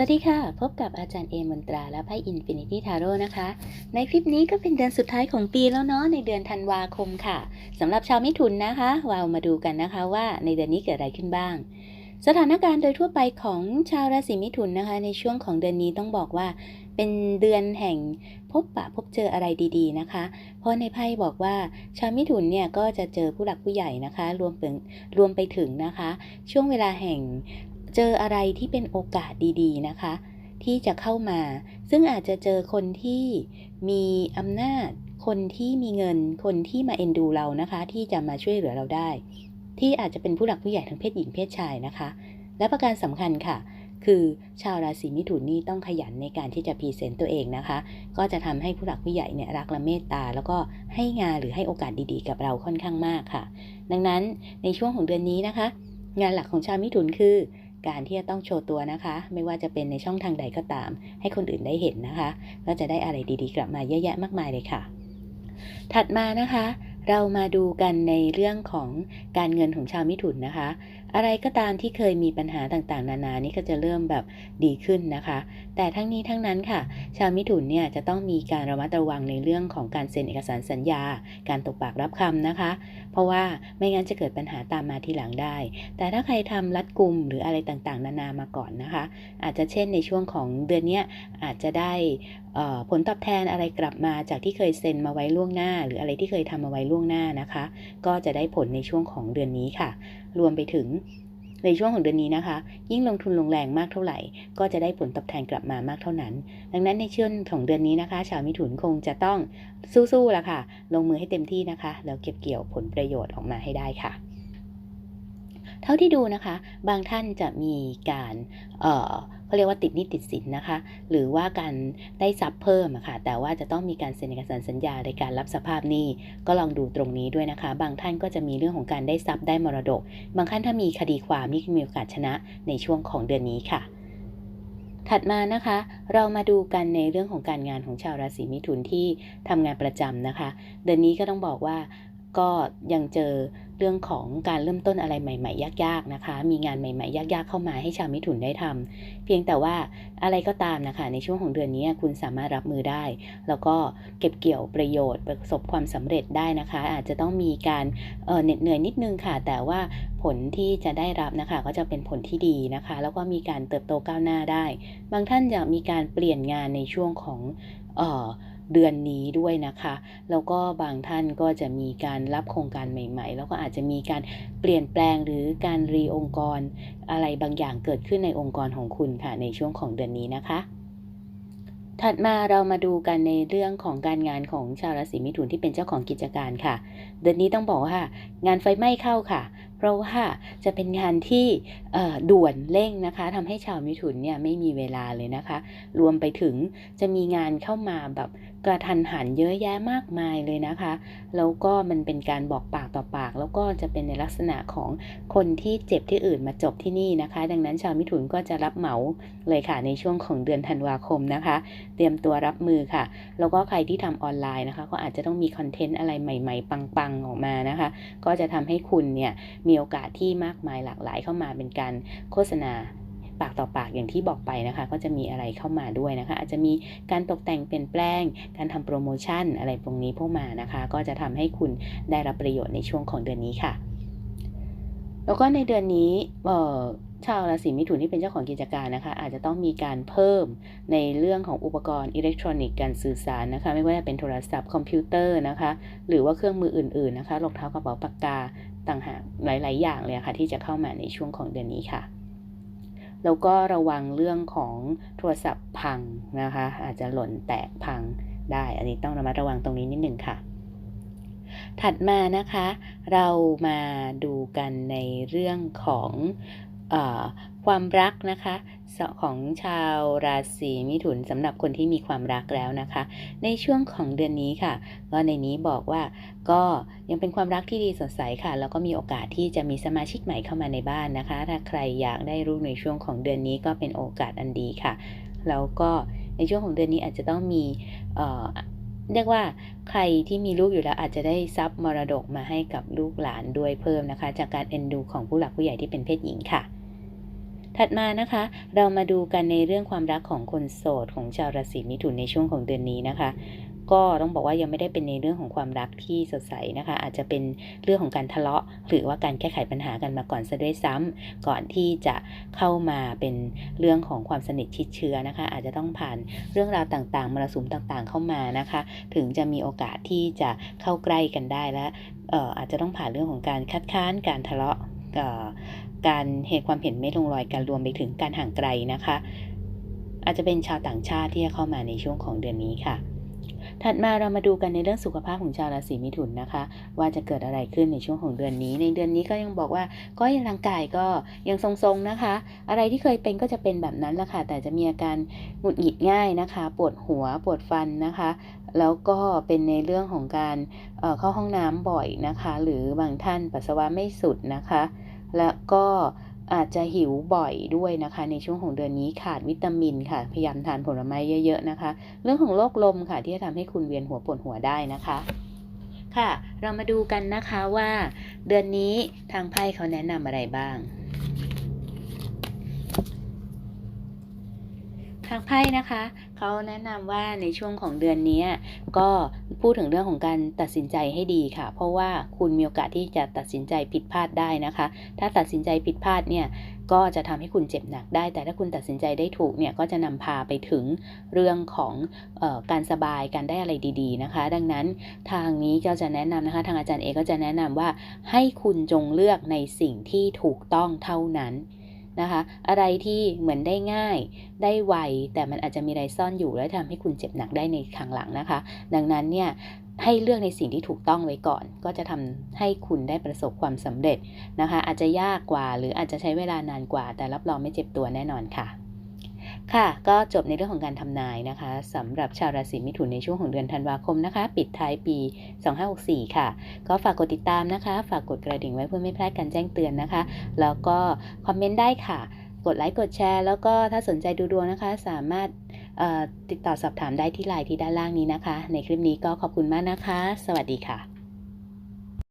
วัสดีค่ะ พบกับอาจารย์เอมนตราและไพ่อินฟินิตี้ทาโร่นะคะ ในคลิปนี้ก็เป็นเดือนสุดท้ายของปีแล้วเนาะในเดือนธันวาคมค่ะสำหรับชาวมิถุนนะคะเรามาดูกันนะคะว่าในเดือนนี้เกิดอะไรขึ้นบ้าง สถานการณ์โดยทั่วไปของชาวราศีมิถุนนะคะ ในช่วงของเดือนนี้ต้องบอกว่า เป็นเดือนแห่งพบปะพบเจออะไรดีๆนะคะ เพราะในไพ่บอกว่าชาวมิถุนเนี่ยก็จะเจอผู้หลักผู้ใหญ่นะคะ รวมถึงรวมไปถึงนะคะ ช่วงเวลาแห่ง เจออะไรที่เป็นโอกาสดีๆนะคะ ที่จะเข้ามา ซึ่งอาจจะเจอคนที่มีอำนาจ คนที่มีเงิน คนที่มาเอ็นดูเรานะคะ ที่จะมาช่วยเหลือเราได้ ที่อาจจะเป็นผู้หลักผู้ใหญ่ทั้งเพศหญิงเพศชายนะคะ และประการสำคัญค่ะ คือชาวราศีมิถุนนี่ต้องขยันในการที่จะพรีเซนต์ตัวเองนะคะ ก็จะทำให้ผู้หลักผู้ใหญ่เนี่ยรักและเมตตา แล้วก็ให้งานหรือให้โอกาสดีๆ กับเราค่อนข้างมากค่ะ ดังนั้นในช่วงของเดือนนี้นะคะ งานหลักของชาวมิถุนคือ การที่จะต้องโชว์ตัวนะคะ ไม่ว่าจะเป็นในช่องทางใดก็ตาม ให้คนอื่นได้เห็นนะคะ ก็จะได้อะไรดีๆ กลับมาเยอะแยะมากมายเลยค่ะ ถัดมานะคะ เรามาดูกันในเรื่องของการเงินของชาวมิถุนนะคะอะไรก็ตามที่เคยมีปัญหาต่างๆ นานานี่ก็จะเริ่มแบบดีขึ้นนะคะ แต่ทั้งนี้ทั้งนั้นค่ะ ชาวมิถุนเนี่ยจะต้องมีการระมัดระวังในเรื่องของการเซ็นเอกสารสัญญา การตกปากรับคำนะคะ เพราะว่าไม่งั้นจะเกิดปัญหาตามมาทีหลังได้ แต่ถ้าใครทำรัดกุมหรืออะไรต่างๆ นานามาก่อนนะคะ อาจจะเช่นในช่วงของเดือนนี้อาจจะได้ผลตอบแทนอะไรกลับมาจากที่เคยเซ็นมาไว้ล่วงหน้า หรืออะไรที่เคยทำมาไว้ล่วงหน้านะคะ ก็จะได้ผลในช่วงของเดือนนี้ค่ะ รวมไปถึง ในช่วงของเดือนนี้นะคะ ยิ่งลงทุนลงแรงมากเท่าไหร่ ก็จะได้ผลตอบแทนกลับมามากเท่านั้น ดังนั้นในช่วงของเดือนนี้นะคะ ชาวมิถุนคงจะต้องสู้ๆละค่ะ ลงมือให้เต็มที่นะคะ แล้วเก็บเกี่ยวผลประโยชน์ออกมาให้ได้ค่ะ เท่าที่ดูนะคะ บางท่านจะมีการเอ่อ เขาเรียกว่าติดหนี้ติดสินนะคะ หรือว่าการได้ทรัพย์เพิ่มะค่ะ แต่ว่าจะต้องมีการเซ็นเอกสารสัญญาในการรับสภาพหนี้ ก็ลองดูตรงนี้ด้วยนะคะ บางท่านก็จะมีเรื่องของการได้ทรัพย์ได้มรดก บางท่านถ้ามีคดีความนี่มีโอกาสชนะในช่วงของเดือนนี้ค่ะถัดมานะคะ เรามาดูกันในเรื่องของการงานของชาวราศีมิถุนที่ทำงานประจำนะคะ เดือนนี้ก็ต้องบอกว่า ก็ยังเจอเรื่องของการเริ่มต้นอะไรใหม่ ๆ ยากๆนะคะ มีงานใหม่ ๆ ยากๆเข้ามาให้ชาวมิถุนได้ทำเพียงแต่ว่าอะไรก็ตามนะคะ ในช่วงของเดือนนี้คุณสามารถรับมือได้ แล้วก็เก็บเกี่ยวประโยชน์ประสบความสำเร็จได้นะคะ อาจจะต้องมีการเอ่อเหน็ดเหนื่อยนิดนึงค่ะ แต่ว่าผลที่จะได้รับนะคะ ก็จะเป็นผลที่ดีนะคะ แล้วก็มีการเติบโตก้าวหน้าได้ บางท่านจะมีการเปลี่ยนงานในช่วงของเอ่อ เดือนนี้ด้วยนะคะ แล้วก็บางท่านก็จะมีการรับโครงการใหม่ ๆ แล้วก็อาจจะมีการเปลี่ยนแปลงหรือการรีองค์กร อะไรบางอย่างเกิดขึ้นในองค์กรของคุณค่ะในช่วงของเดือนนี้นะคะ ถัดมาเรามาดูกันในเรื่องของการงานของชาวราศีมิถุนที่เป็นเจ้าของกิจการค่ะ เดือนนี้ต้องบอกว่า งานไฟไหม้เข้าค่ะ เพราะว่าจะเป็นงานที่ด่วนเร่งนะคะทำให้ชาวมิถุนเนี่ยไม่มีเวลาเลยนะคะ รวมไปถึงจะมีงานเข้ามาแบบกระทันหันเยอะแยะมากมายเลยนะคะ แล้วก็มันเป็นการบอกปากต่อปาก แล้วก็จะเป็นในลักษณะของคนที่เจ็บที่อื่นมาจบที่นี่นะคะ ดังนั้นชาวมิถุนก็จะรับเหมาเลยค่ะในช่วงของเดือนธันวาคมนะคะ เตรียมตัวรับมือค่ะ แล้วก็ใครที่ทำออนไลน์นะคะ ก็อาจจะต้องมีคอนเทนต์อะไรใหม่ ๆ ปังๆออกมานะคะ ก็จะทำให้คุณเนี่ยมีโอกาสที่มากมายหลากหลายเข้ามาเป็นการโฆษณาปากต่อปากอย่างที่บอกไปนะคะ ก็จะมีอะไรเข้ามาด้วยนะคะ อาจจะมีการตกแต่งเปลี่ยนแปลง การทำโปรโมชั่นอะไรตรงนี้พวกมานะคะ ก็จะทำให้คุณได้รับประโยชน์ในช่วงของเดือนนี้ค่ะ แล้วก็ในเดือนนี้เออชาวราศีมิถุนที่เป็นเจ้าของกิจการนะคะ อาจจะต้องมีการเพิ่มในเรื่องของอุปกรณ์อิเล็กทรอนิกส์การสื่อสารนะคะ ไม่ว่าจะเป็นโทรศัพท์คอมพิวเตอร์นะคะ หรือว่าเครื่องมืออื่น ๆนะคะรองเท้ากระเป๋าปากกา ต่างหากหลาย ๆ อย่างเลยค่ะที่จะเข้ามาในช่วงของเดือนนี้ค่ะ แล้วก็ระวังเรื่องของโทรศัพท์พังนะคะ อาจจะหล่นแตกพังได้ อันนี้ต้องระมัดระวังตรงนี้นิดหนึ่งค่ะ ถัดมานะคะ เรามาดูกันในเรื่องของ ความรักนะคะของชาวราศีมิถุนสำหรับคนที่มีความรักแล้วนะคะ ในช่วงของเดือนนี้ค่ะ ก็ในนี้บอกว่าก็ยังเป็นความรักที่ดีสดใสค่ะ แล้วก็มีโอกาสที่จะมีสมาชิกใหม่เข้ามาในบ้านนะคะ ถ้าใครอยากได้รู้ในช่วงของเดือนนี้ก็เป็นโอกาสอันดีค่ะ แล้วก็ในช่วงของเดือนนี้อาจจะต้องมีเอ่อเรียกว่าใครที่มีลูกอยู่แล้วอาจจะได้ทรัพย์มรดกมาให้กับลูกหลานด้วยเพิ่มนะคะ จากการเอ็นดูของผู้หลักผู้ใหญ่ที่เป็นเพศหญิงค่ะ ถัดมานะคะ เรามาดูกันในเรื่องความรักของคนโสดของชาวราศีมิถุนในช่วงของเดือนนี้นะคะก็ต้องบอกว่ายังไม่ได้เป็นในเรื่องของความรักที่สดใสนะคะ อาจจะเป็นเรื่องของการทะเลาะ หรือว่าการแก้ไขปัญหากันมาก่อนซะด้วยซ้ำก่อนที่จะเข้ามาเป็นเรื่องของความสนิทชิดเชื้อนะคะ อาจจะต้องผ่านเรื่องราวต่างๆมรสุมต่างๆเข้ามานะคะ ถึงจะมีโอกาสที่จะเข้าใกล้กันได้และอออาจจะต้องผ่านเรื่องของการคัดค้านการทะเลาะ การเหตุความเห็นไม่ลงรอยกันรวมไปถึงการห่างไกลนะคะ อาจจะเป็นชาวต่างชาติที่จะเข้ามาในช่วงของเดือนนี้ค่ะ ถัดมาเรามาดูกันในเรื่องสุขภาพของชาวราศีมิถุนนะคะ ว่าจะเกิดอะไรขึ้นในช่วงของเดือนนี้ ในเดือนนี้ก็ยังบอกว่าก็ยังร่างกายก็ยังทรงๆนะคะ อะไรที่เคยเป็นก็จะเป็นแบบนั้นแหละค่ะ แต่จะมีอาการหงุดหงิดง่ายนะคะ ปวดหัวปวดฟันนะคะแล้วก็เป็นในเรื่องของการเเข้าห้องน้ำบ่อยนะคะ หรือบางท่านปัสสาวะไม่สุดนะคะ แล้วก็อาจจะหิวบ่อยด้วยนะคะ ในช่วงของเดือนนี้ขาดวิตามินค่ะ พยายามทานผลไม้เยอะๆนะคะ เรื่องของโรคลมค่ะ ที่จะทำให้คุณเวียนหัวปวดหัวได้นะคะค่ะ เรามาดูกันนะคะว่าเดือนนี้ทางไพ่เขาแนะนำอะไรบ้าง ทางไพ่นะคะ เขาแนะนำว่าในช่วงของเดือนนี้ก็พูดถึงเรื่องของการตัดสินใจให้ดีค่ะ เพราะว่าคุณมีโอกาสที่จะตัดสินใจผิดพลาดได้นะคะ ถ้าตัดสินใจผิดพลาดเนี่ยก็จะทำให้คุณเจ็บหนักได้ แต่ถ้าคุณตัดสินใจได้ถูกเนี่ยก็จะนำพาไปถึงเรื่องของออการสบายการได้อะไรดีๆนะคะ ดังนั้นทางนี้ก็จะแนะนำนะคะ ทางอาจารย์เอก็จะแนะนำว่าให้คุณจงเลือกในสิ่งที่ถูกต้องเท่านั้น นะคะ อะไรที่เหมือนได้ง่าย ได้ไว แต่มันอาจจะมีอะไรซ่อนอยู่ และทำให้คุณเจ็บหนักได้ในครั้งหลังนะคะ ดังนั้นเนี่ยให้เลือกในสิ่งที่ถูกต้องไว้ก่อน ก็จะทำให้คุณได้ประสบความสำเร็จนะคะ อาจจะยากกว่าหรืออาจจะใช้เวลานานกว่า แต่รับรองไม่เจ็บตัวแน่นอนค่ะ ค่ะ ก็จบในเรื่องของการทำนายนะคะสำหรับชาวราศีมิถุนในช่วงของเดือนธันวาคมนะคะ ปิดท้ายปี 2564 ค่ะ ก็ฝากกดติดตามนะคะ ฝากกดกระดิ่งไว้เพื่อไม่พลาดการแจ้งเตือนนะคะ แล้วก็คอมเมนต์ได้ค่ะ กดไลค์กดแชร์ แล้วก็ถ้าสนใจดูดวงนะคะ สามารถติดต่อสอบถามได้ที่ไลน์ที่ด้านล่างนี้นะคะ ในคลิปนี้ก็ขอบคุณมากนะคะ สวัสดีค่ะ